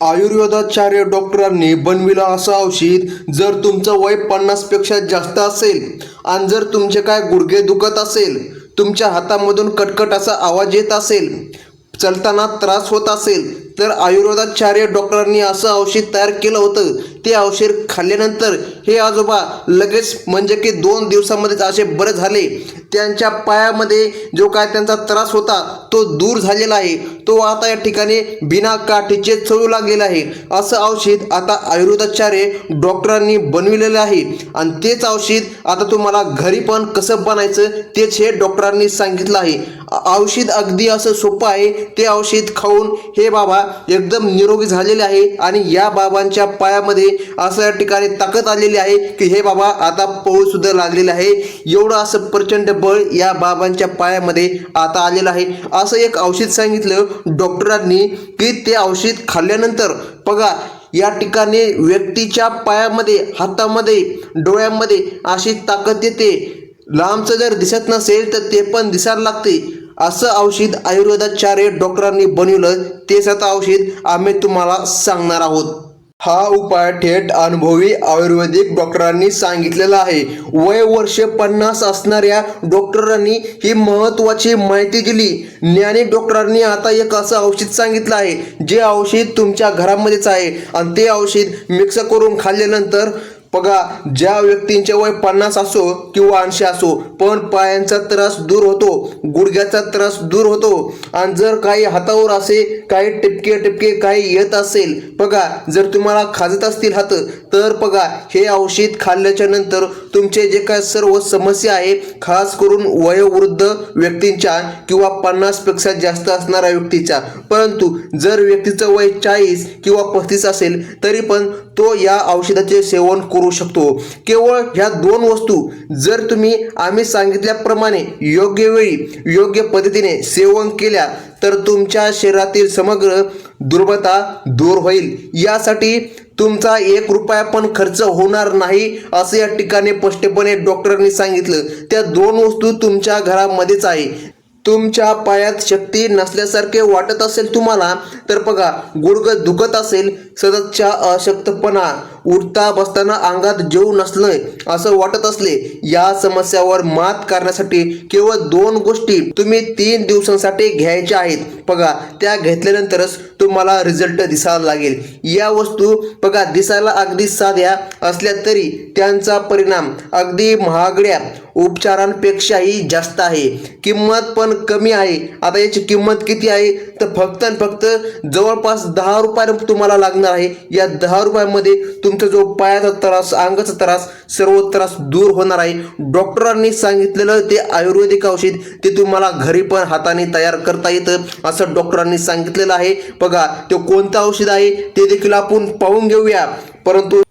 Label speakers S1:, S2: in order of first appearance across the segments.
S1: आयुर्वेदाचार्य डॉक्टरांनी बनविलं असं औषध जर तुमचं वय पन्नासपेक्षा जास्त असेल आणि जर तुमचे काय गुडघे दुखत असेल तुमच्या हातामधून कटकट असा आवाज येत असेल चलताना त्रास होत असेल तर आयुर्वेदाचार्य डॉक्टरांनी असं औषध तयार केलं होतं ते औषध खाल्ल्यानंतर हे आजोबा लगेच म्हणजे की दोन दिवसामध्येच असे बरे झाले. त्यांच्या पायामध्ये जो काय त्यांचा त्रास होता तो दूर झालेला आहे. तो आता या ठिकाणी बिना काठीचे चळू लागलेला आहे. असं औषध आता आयुर्वेदाचार्य डॉक्टरांनी बनविलेलं आहे. आणि तेच औषध आता तुम्हाला घरी पण कसं बनायचं तेच हे डॉक्टरांनी सांगितलं आहे. औषध अगदी असं सोपं आहे. ते औषध खाऊन हे बाबा एकदम निरोगी झालेले आहे. आणि या बाबांच्या पायामध्ये असं या ठिकाणी ताकद आलेली आहे की हे बाबा आता पळू सुद्धा लागलेलं आहे. एवढं असं प्रचंड बळ या बाबांच्या पायामध्ये आता आलेलं आहे. असं एक औषध सांगितलं डॉक्टरांनी की ते औषध खाल्ल्यानंतर बघा या ठिकाणी व्यक्तीच्या पायामध्ये हातामध्ये डोळ्यामध्ये अशी ताकद येते. लांबचं जर दिसत नसेल तर ते पण दिसायला लागते. असं औषध आयुर्वेदाचार्य डॉक्टरांनी बनवलं. तेच आता औषध आम्ही तुम्हाला सांगणार आहोत. हा उपाय थेट अनुभवी आयुर्वेदिक डॉक्टरांनी सांगितलेला आहे. वय वर्ष पन्नास असणाऱ्या डॉक्टरांनी ही महत्वाची माहिती दिली. ज्ञानी डॉक्टरांनी आता एक असं औषध सांगितलं आहे जे औषध तुमच्या घरामध्येच आहे. आणि ते औषध मिक्स करून खाल्ल्यानंतर बघा ज्या व्यक्तींचे वय पन्नास असो किंवा ऐंशी असो पण पायांचा त्रास दूर होतो गुडघ्याचा त्रास दूर होतो. आणि जर काही हातावर असे काही टिपके टिपके काही येत असेल बघा जर तुम्हाला खाजत असतील हात तर बघा हे औषध खाल्ल्याच्या नंतर तुमचे जे काय सर्व समस्या आहे खास करून वयोवृद्ध व्यक्तींच्या किंवा पन्नासपेक्षा जास्त असणाऱ्या व्यक्तीच्या. परंतु जर व्यक्तीचं वय चाळीस किंवा पस्तीस असेल तरी पण तो या औषधाचे सेवन करू शकतो. केवळ ह्या दोन वस्तू जर तुम्ही आम्ही सांगितल्याप्रमाणे योग्य वेळी योग्य पद्धतीने सेवन केल्या तर तुमच्या शरीरातील समग्र दुर्बलता दूर होईल. यासाठी तुमचा एक रुपया पण खर्च होणार नाही असं या ठिकाणी स्पष्टपणे डॉक्टरांनी सांगितलं. त्या दोन वस्तू तुमच्या घरामध्येच आहे. तुमच्या पायात शक्ती नसल्यासारखे वाटत असेल तुम्हाला तर बघा गुडघं दुखत असेल सततच्या अशक्तपणा उठता बसताना अंगात जेव नसलं असं वाटत असले या समस्यावर मात करण्यासाठी केवळ दोन गोष्टी तुम्ही तीन दिवसांसाठी घ्यायच्या आहेत. बघा त्या घेतल्यानंतरच तुम्हाला रिझल्ट दिसायला लागेल. या वस्तू बघा दिसायला अगदी साध्या असल्या तरी त्यांचा परिणाम अगदी महागड्या उपचारांपेक्षाही जास्त आहे. किंमत पण कमी आहे. आता याची किंमत किती आहे? तर फक्त आणि फक्त जवळपास दहा रुपये तुम्हाला लागणार आहे. या दहा रुपयामध्ये तुमचा जो पायाचा त्रास अंगाचा त्रास सर्व त्रास दूर होणार आहे. डॉक्टरांनी सांगितलेलं ते आयुर्वेदिक औषध ते तुम्हाला घरी पण हाताने तयार करता येतं असं डॉक्टरांनी सांगितलेलं आहे. बघा ते कोणतं औषध आहे ते देखील आपण पाहून घेऊया. परंतु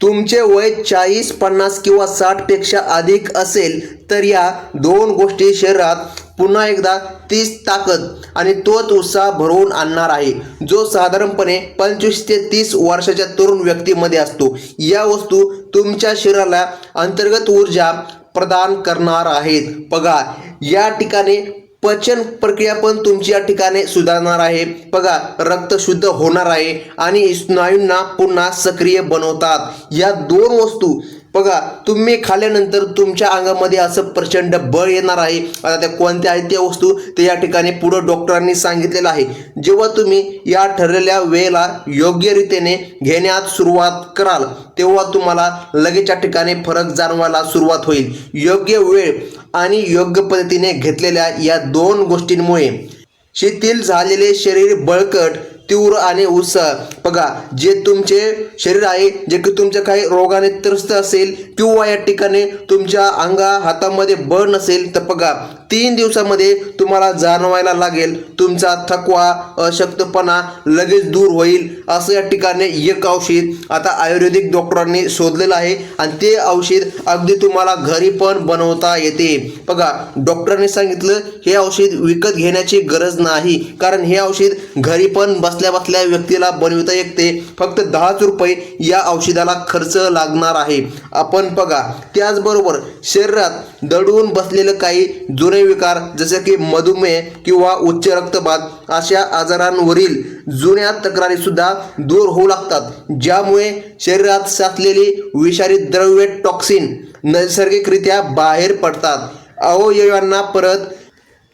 S1: तुमचे वय चाळीस पन्नास किंवा साठपेक्षा अधिक असेल तर या दोन गोष्टी शरीरात पुन्हा एकदा तीच ताकद आणि तोच उत्साह भरवून आणणार आहे. जो साधारणपणे पंचवीस ते तीस वर्षाच्या तरुण व्यक्तीमध्ये असतो. या वस्तू तुमच्या शरीराला अंतर्गत ऊर्जा प्रदान करणार आहेत. बघा या ठिकाणी पचन प्रक्रिया पण तुमची या ठिकाणी सुधारणार आहे. बघा रक्त शुद्ध होणार आहे आणि स्नायूंना पुन्हा सक्रिय बनवतात. या दोन वस्तू बघा तुम्ही खाल्यानंतर तुमच्या अंगामध्ये असं प्रचंड बळ येणार आहे. आता त्या कोणत्या आहेत त्या वस्तू ते या ठिकाणी पुढं डॉक्टरांनी सांगितलेलं आहे. जेव्हा तुम्ही या ठरलेल्या वेळेला योग्यरीतीने घेण्यात सुरुवात कराल तेव्हा तुम्हाला लगेच या ठिकाणी फरक जाणवायला सुरुवात होईल. योग्य वेळ आणि योग्य पद्धतीने घेतलेल्या या दोन गोष्टींमुळे शेतील झालेले शरीर बळकट तीव्र आणि उत्साह बघा जे तुमचे शरीर आहे जे की तुमच्या काही रोगाने त्रस्त असेल किंवा या ठिकाणी तुमच्या अंगा हातामध्ये बळ नसेल तर बघा तीन दिवसामध्ये तुम्हाला जाणवायला लागेल तुमचा थकवा अशक्तपणा लगेच दूर होईल असं या ठिकाणी एक औषध आता आयुर्वेदिक डॉक्टरांनी शोधलेलं आहे आणि ते औषध अगदी तुम्हाला घरी पण बनवता येते. बघा डॉक्टरांनी सांगितलं हे औषध विकत घेण्याची गरज नाही कारण हे औषध घरी पण बस बसल्या बसल्या व्यक्तीला बनविता येते. फक्त दहाच रुपये या औषधाला खर्च लागणार आहे. आपण बघा त्याचबरोबर शरीरात दडून बसलेलं काही जुने विकार जसे की मधुमेह किंवा उच्च रक्तपात अशा आजारांवरील जुन्या तक्रारी सुद्धा दूर होऊ लागतात. ज्यामुळे शरीरात साचलेली विषारी द्रव्य टॉक्सिन नैसर्गिकरित्या बाहेर पडतात. अवयवांना परत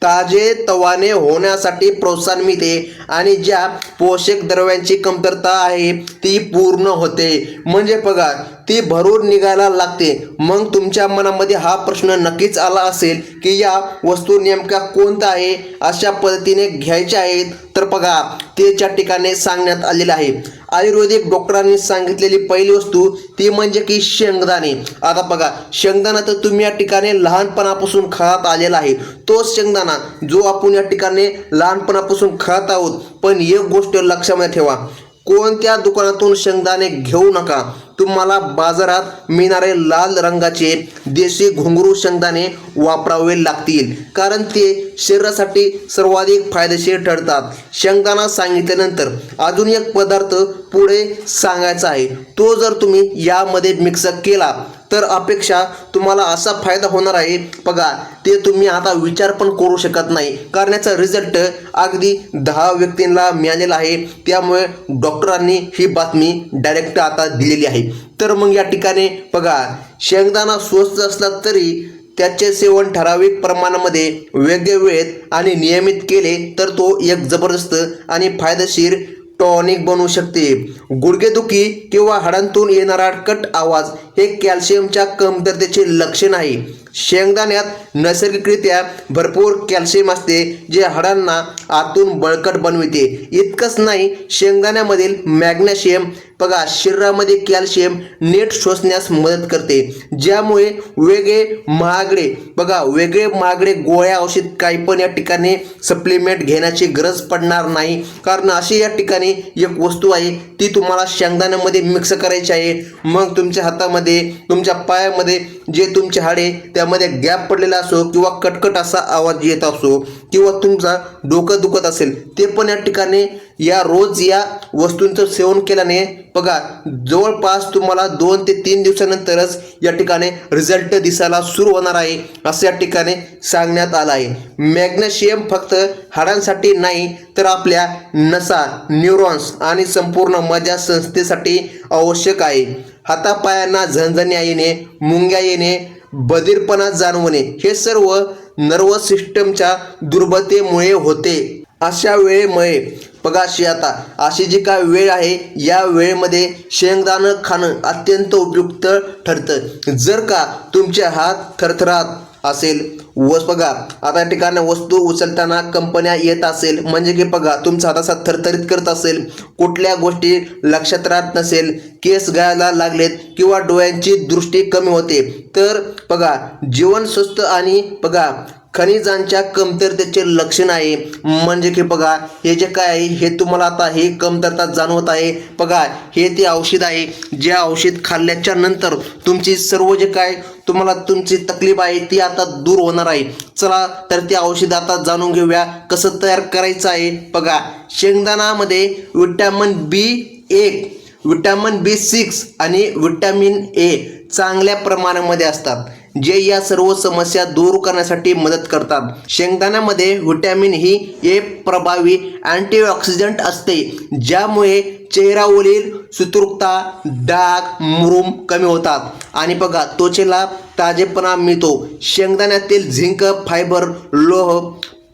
S1: ताजे तवाने होण्यासाठी प्रोत्साहन मिळते आणि ज्या पोषक द्रव्यांची कमतरता आहे ती पूर्ण होते. म्हणजे बघा ती भरून निघायला लागते. मग तुमच्या मनामध्ये हा प्रश्न नक्कीच आला असेल की या वस्तू नेमक्या कोणत्या आहे? अशा पद्धतीने घ्यायच्या आहेत. तर बघा तेच्या ठिकाणी सांगण्यात आलेलं आहे. आयुर्वेदिक डॉक्टरांनी सांगितलेली पहिली वस्तू ती म्हणजे की शेंगदाणे. आता बघा शेंगदाणा तर तुम्ही या ठिकाणी लहानपणापासून खात आलेला आहे. तोच शेंगदाणा जो आपण या ठिकाणी लहानपणापासून खात आहोत. पण एक गोष्ट लक्षामध्ये ठेवा. कोणत्या दुकानातून शेंगदाणे घेऊ नका? तुम्हाला बाजारात मिळणारे लाल रंगाचे देशी घुंगरू शेंगदाणे वापरावे लागतील कारण ते शरीरासाठी सर्वाधिक फायदेशीर ठरतात. शेंगदाणा सांगितल्यानंतर अजून एक पदार्थ पुढे सांगायचा आहे. तो जर तुम्ही यामध्ये मिक्स केला तर अपेक्षा तुम्हाला असा फायदा होणार आहे. बघा ते तुम्ही आता विचार पण करू शकत नाही. कारण याचा रिझल्ट अगदी दहा व्यक्तींना मिळालेला आहे. त्यामुळे डॉक्टरांनी ही बातमी डायरेक्ट आता दिलेली आहे. तर मग या ठिकाणी बघा शेंगदाणा स्वस्त असला तरी त्याचे सेवन ठराविक प्रमाणामध्ये वेगळे वेळेत आणि नियमित केले तर तो एक जबरदस्त आणि फायदेशीर टॉनिक बनवू शकते. गुडघेदुखी किंवा हाडांतून येणारा कट आवाज हे कॅल्शियमच्या कमतरतेचे लक्षण आहे. शेंगदाण्यात नैसर्गिकरित्या भरपूर कॅल्शियम असते जे हाडांना आतून बळकट बनविते. इतकंच नाही शेंगदाण्यामधील मॅग्नेशियम बघा शरीरामध्ये कॅल्शियम नीट शोषण्यास मदत करते ज्यामुळे वेगळे महागडे बघा वेगळे महागडे गोळ्या औषध काही पण या ठिकाणी सप्लिमेंट घेण्याची गरज पडणार नाही. कारण अशी या ठिकाणी एक वस्तू आहे ती तुम्हाला शेंगदाण्यामध्ये मिक्स करायची आहे. मग तुमच्या हातामध्ये तुमच्या पायामध्ये जे तुमचे हाडे त्यामध्ये गॅप पडलेला असो किंवा कटकट असा आवाज येत असो किंवा तुमचा डोकं दुखत असेल ते पण या ठिकाणी या रोज या वस्तूंचं सेवन केल्याने बघा जवळपास तुम्हाला दोन ते तीन दिवसानंतरच या ठिकाणी रिझल्ट दिसायला सुरू होणार आहे असं या ठिकाणी सांगण्यात आलं आहे. मॅग्नेशियम फक्त हाडांसाठी नाही तर आपल्या नसा न्यूरॉन्स आणि संपूर्ण मजा संस्थेसाठी आवश्यक आहे. हातापायांना झणझण्या येणे मुंग्या येणे बधीरपणा जाणवणे हे सर्व नर्वस सिस्टमच्या दुर्बलतेमुळे होते. अशा वेळेमुळे पगाशी आता अशी जी काय वेळ आहे या वेळेमध्ये शेंगदाणं खाणं अत्यंत उपयुक्त ठरतं. जर का तुमचे हात थरथरात असेल वस बघा आता या ठिकाणी वस्तू उचलताना कंपन्या येत असेल म्हणजे की बघा तुमचा हात असा थरथरीत करत असेल कुठल्या गोष्टी लक्षात राहत नसेल केस गायला लागलेत किंवा डोळ्यांची दृष्टी कमी होते तर बघा जीवन स्वस्त आणि बघा खनिजांच्या कमतरतेचे लक्षण आहे. म्हणजे की बघा हे जे काय आहे हे तुम्हाला आता हे कमतरता जाणवत आहे. बघा हे ते औषध आहे. जे औषध खाल्ल्याच्या नंतर तुमची सर्व जे काय तुम्हाला तुमची तकलीफ आहे ती आता दूर होणार आहे. चला तर ते औषध आता जाणून घेऊया कसं तयार करायचं आहे. बघा शेंगदाणामध्ये विटॅमिन बी एक विटॅमिन बी सिक्स आणि विटॅमिन ए चांगल्या प्रमाणामध्ये असतात. जे या सर्व समस्या दूर करण्यासाठी मदत करतात. शेंगदाण्यामध्ये व्हिटॅमिन ही एक प्रभावी अँटीऑक्सिडंट असते ज्यामुळे चेहऱ्यावरील सुतुकता डाग मुरूम कमी होतात. आणि बघा त्वचेला ताजेपणा मिळतो. शेंगदाण्यातील झिंक फायबर लोह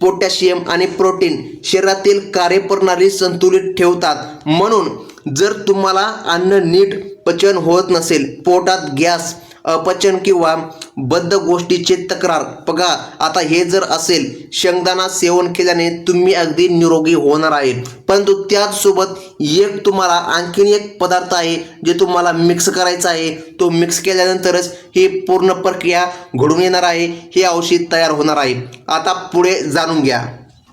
S1: पोटॅशियम आणि प्रोटीन शरीरातील कार्यप्रणाली संतुलित ठेवतात. म्हणून जर तुम्हाला अन्न नीट पचन होत नसेल पोटात गॅस अपचन किंवा बद्ध गोष्टीची तक्रार. बघा आता हे जर असेल शेंगदाणा सेवन केल्याने तुम्ही अगदी निरोगी होणार आहे परंतु त्याचसोबत एक तुम्हाला आणखीन एक पदार्थ आहे जे तुम्हाला मिक्स करायचा आहे. तो मिक्स केल्यानंतरच ही पूर्ण प्रक्रिया घडून येणार आहे हे औषध तयार होणार आहे. आता पुढे जाणून घ्या.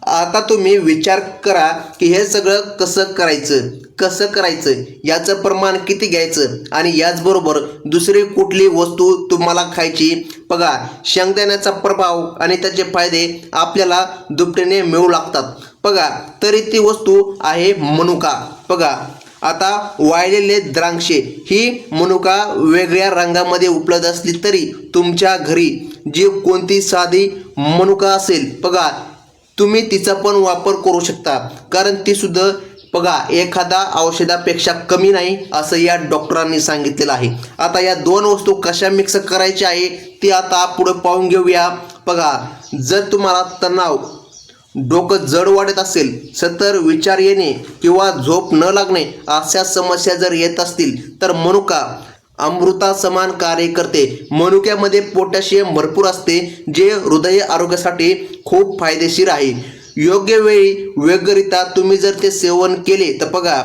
S1: आता तुम्ही विचार करा की हे सगळं कसं करायचं? कसं करायचं? याचं प्रमाण किती घ्यायचं? आणि याचबरोबर दुसरी कुठली वस्तू तुम्हाला खायची? बघा शेंगदाण्याचा प्रभाव आणि त्याचे फायदे आपल्याला दुपटीने मिळू लागतात. बघा तरी ती वस्तू आहे मनुका. बघा आता वाळलेले द्राक्षे ही मनुका वेगळ्या रंगामध्ये उपलब्ध असली तरी तुमच्या घरी जी कोणती साधी मनुका असेल बघा तुम्ही तिचा पण वापर करू शकता. कारण ती सुद्धा बघा एखादा औषधापेक्षा कमी नाही असं या डॉक्टरांनी सांगितलेलं आहे. आता या दोन वस्तू कशा मिक्स करायच्या आहे ती आता पुढे पाहून घेऊया. बघा जर तुम्हाला तणाव डोकं जड वाढत असेल सतर विचार येणे किंवा झोप न लागणे अशा समस्या जर येत असतील तर मनुका अमृता समान कार्य करते. मनुक्यामध्ये पोटॅशियम भरपूर असते जे हृदय आरोग्यासाठी खूप फायदेशीर आहे. योग्य वेळी योग्यरित्या तुम्ही जर ते सेवन केले तर बघा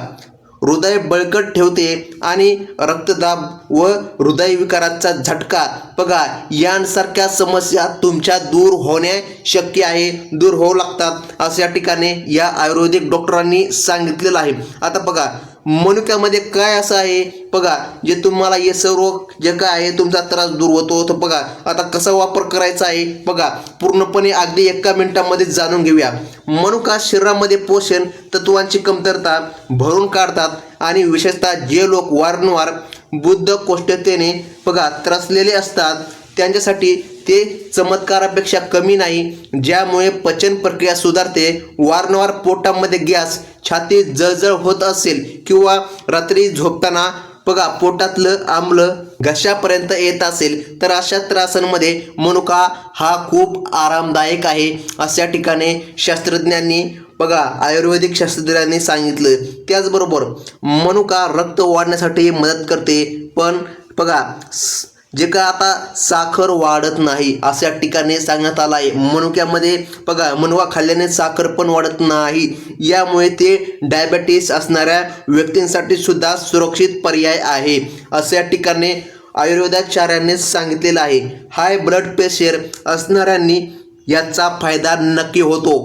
S1: हृदय बळकट ठेवते आणि रक्तदाब व हृदयविकाराचा झटका बघा यांसारख्या समस्या तुमच्या दूर होणे शक्य आहे दूर होऊ लागतात अशा ठिकाणी या आयुर्वेदिक डॉक्टरांनी सांगितलेलं आहे. आता बघा मनुक्यामध्ये काय असं आहे? बघा जे तुम्हाला हे सर्व जे काय आहे तुमचा त्रास दूर होतो तर बघा आता कसा वापर करायचा आहे? बघा पूर्णपणे अगदी एका मिनिटामध्ये जाणून घेऊया. मनुका शरीरामध्ये पोषण तत्वांची कमतरता भरून काढतात आणि विशेषतः जे लोक वारंवार बुद्ध कोष्ठतेने बघा त्रासलेले असतात त्यांच्यासाठी ते चमत्कारापेक्षा कमी नाही ज्यामुळे पचन प्रक्रिया सुधारते वारंवार पोटामध्ये गॅस छाती जळजळ होत असेल किंवा रात्री झोपताना बघा पोटातलं आम्ल घशापर्यंत येत असेल तर अशा त्रासांमध्ये मनुका हा खूप आरामदायक आहे अशा ठिकाणी शास्त्रज्ञांनी बघा आयुर्वेदिक शास्त्रज्ञांनी सांगितलं. त्याचबरोबर मनुका रक्त वाढण्यासाठी मदत करते पण बघा स- जे का आता साखर वाढत नाही अशा ठिकाणी सांगण्यात आलं आहे मनुक्यामध्ये बघा मनुका खाल्ल्याने साखर पण वाढत नाही. यामुळे ते डायबेटीस असणाऱ्या व्यक्तींसाठी सुद्धा सुरक्षित पर्याय आहे. अशा ठिकाणी आयुर्वेदाचार्यांनी सांगितलेलं आहे हाय ब्लड प्रेशर असणाऱ्यांनी याचा फायदा नक्की होतो.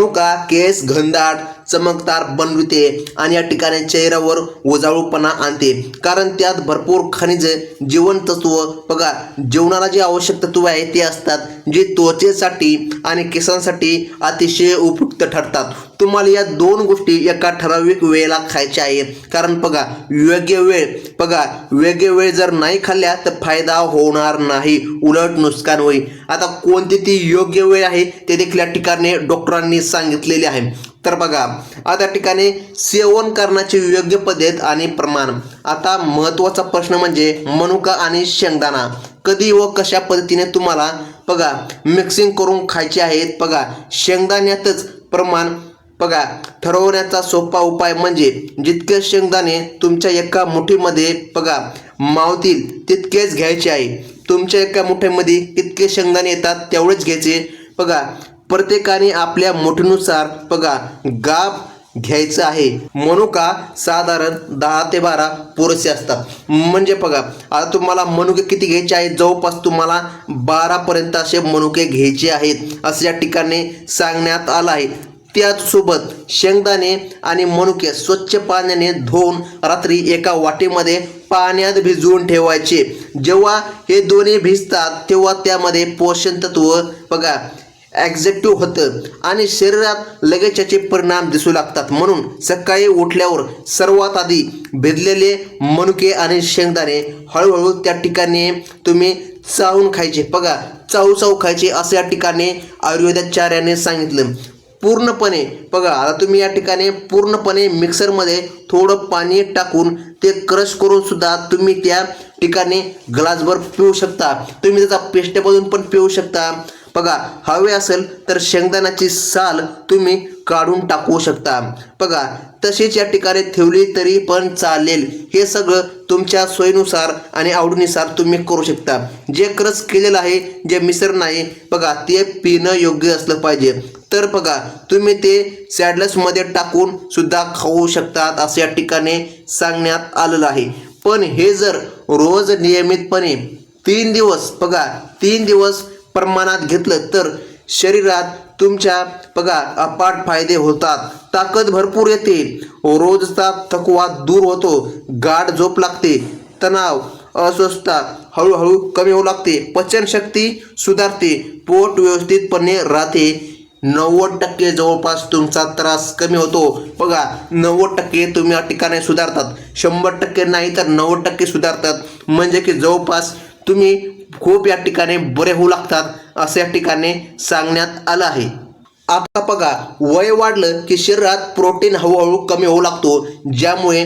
S1: मनुका केस घनदाट चमकदार बनविते आणि या ठिकाणी चेहऱ्यावर उजाळूपणा आणते. कारण त्यात भरपूर खनिज जीवनतत्व बघा जेवणाला जे आवश्यक तत्व आहे ते असतात जे त्वचेसाठी आणि केसांसाठी अतिशय उपयुक्त ठरतात. तुम्हाला या दोन गोष्टी एका ठराविक वेळेला खायच्या आहेत. कारण बघा योग्य वेळ बघा योग्य वेळ जर नाही खाल्ल्या तर फायदा होणार नाही. उलट नुकसान होईल. आता कोणती ती योग्य वेळ आहे ते देखील या ठिकाणी डॉक्टरांनी सांगितलेले आहे. तर बघा आता ठिकाणी सेवन करण्याची योग्य पद्धत आणि प्रमाण. आता महत्त्वाचा प्रश्न म्हणजे मनुका आणि शेंगदाणा. कधी व कशा पद्धतीने तुम्हाला बघा मिक्सिंग करून खायचे आहेत. बघा शेंगदाण्यातच प्रमाण बघा ठरवण्याचा सोपा उपाय म्हणजे जितके शेंगदाणे तुमच्या एका मुठीमध्ये बघा मावतील तितकेच घ्यायचे आहे. तुमच्या एका मुठीमध्ये कितके शेंगदाणे येतात तेवढेच घ्यायचे. बघा प्रत्येकाने आपल्या मुठीनुसार बघा गाप घ्यायचं आहे. मनुका साधारण दहा ते बारा पुरेसे असतात. म्हणजे बघा आता तुम्हाला मनुके किती घ्यायचे आहेत? जवळपास तुम्हाला बारापर्यंत असे मनुके घ्यायचे आहेत असं या ठिकाणी सांगण्यात आलं आहे. त्याचसोबत शेंगदाणे आणि मनुके स्वच्छ पाण्याने धुवून रात्री एका वाटीमध्ये पाण्यात भिजवून ठेवायचे. जेव्हा हे दोन्ही भिजतात तेव्हा त्यामध्ये पोषण तत्व बघा ॲक्झेक्टिव्ह होतं आणि शरीरात लगेच याचे परिणाम दिसू लागतात. म्हणून सकाळी उठल्यावर सर्वात आधी भिजलेले मनुके आणि शेंगदाणे हळूहळू त्या ठिकाणी तुम्ही चावून खायचे. बघा चावू चावू खायचे असं या ठिकाणी आयुर्वेदाचार्याने सांगितलं. पूर्णपणे बघा आता तुम्ही या ठिकाणी पूर्णपणे मिक्सरमध्ये थोडं पाणी टाकून ते क्रश करून सुद्धा तुम्ही त्या ठिकाणी ग्लासभर पिऊ शकता. तुम्ही त्याचा पेस्ट पण पिऊ शकता. बघा हवे असेल तर शेंगदाण्याची साल तुम्ही काढून टाकू शकता. बघा तशीच या ठिकाणी ठेवली तरी पण चालेल. हे सगळं तुमच्या सोयीनुसार आणि आवडीनुसार तुम्ही करू शकता. जे क्रस केलेलं आहे जे मिसर नाही बघा ते पिणं योग्य असलं पाहिजे. तर बघा तुम्ही ते सॅडलसमध्ये टाकून सुद्धा खाऊ शकतात असं या ठिकाणी सांगण्यात आलेलं आहे. पण हे जर रोज नियमितपणे तीन दिवस बघा तीन दिवस प्रमाणात घेतलं तर शरीरात तुमच्या बघा अपाट फायदे होतात. ताकद भरपूर येते. रोजचा थकवा दूर होतो. गाढ झोप लागते. तणाव अस्वस्थता हळूहळू कमी होऊ लागते. पचनशक्ती सुधारते. पोट व्यवस्थितपणे राहते. नव्वद टक्के जवळपास तुमचा त्रास कमी होतो. बघा नव्वद टक्के तुम्ही या ठिकाणी सुधारतात. शंभर टक्के नाही तर नव्वद टक्के सुधारतात. म्हणजे की जवळपास तुम्ही खूप या ठिकाणी बरे होऊ लागतात असं या ठिकाणी सांगण्यात आलं आहे. आता बघा वय वाढलं की शरीरात प्रोटीन हळूहळू कमी होऊ लागतो ज्यामुळे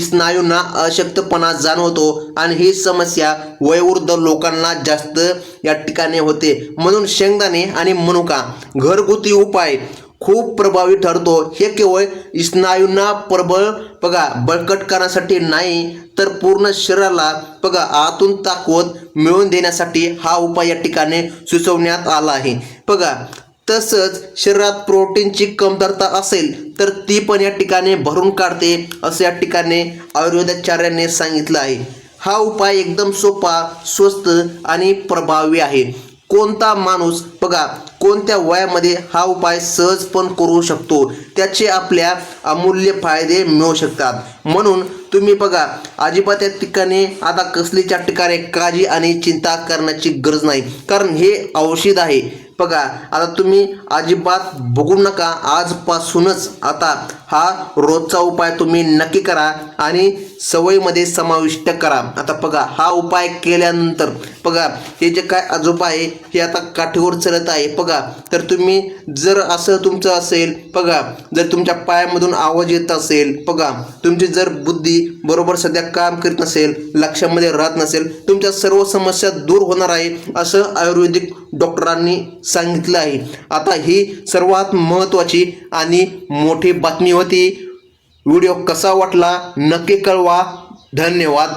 S1: स्नायूंना अशक्तपणा जाणवतो आणि ही समस्या वयोवृद्ध लोकांना जास्त या ठिकाणी होते. म्हणून शेंगदाणे आणि मनुका घरगुती उपाय खूप प्रभावी ठरतो. हे केवळ स्नायूंना प्रबळ बघा बळकट करण्यासाठी नाही तर पूर्ण शरीराला बघा आतून ताकद मिळवून देण्यासाठी हा उपाय या ठिकाणी सुचवण्यात आला आहे. बघा तसंच शरीरात प्रोटीनची कमतरता असेल तर ती पण या ठिकाणी भरून काढते असं या ठिकाणी आयुर्वेदाचार्यांनी सांगितलं आहे. हा उपाय एकदम सोपा स्वस्त आणि प्रभावी आहे. कोणता माणूस बघा कोणत्या वयामध्ये हा उपाय सहज पण करू शकतो त्याचे आपल्या अमूल्य फायदे मिळू शकतात. म्हणून तुम्ही बघा अजिबात या ठिकाणी आता कसलीच्या ठिकाणी काळजी आणि चिंता करण्याची गरज नाही कारण हे औषध आहे. बघा आता तुम्ही अजिबात बघू नका आजपासूनच आता हा रोजचा उपाय तुम्ही नक्की करा आणि सवयीमध्ये समाविष्ट करा. आता बघा हा उपाय केल्यानंतर बघा हे जे काय आजोबा आहे हे आता काठीवर चलत आहे. बघा तर तुम्ही जर असं तुमचं असेल बघा जर तुमच्या पायामधून आवाज येत असेल बघा तुमची जर बुद्धी बरोबर सध्या काम करीत नसेल लक्षामध्ये राहत नसेल तुमच्या सर्व समस्या दूर होणार आहे असं आयुर्वेदिक डॉक्टरांनी सांगितलं आहे. आता ही सर्वात महत्त्वाची आणि मोठी बातमी होती. व्हिडिओ कसा वाटला नक्की कळवा. धन्यवाद.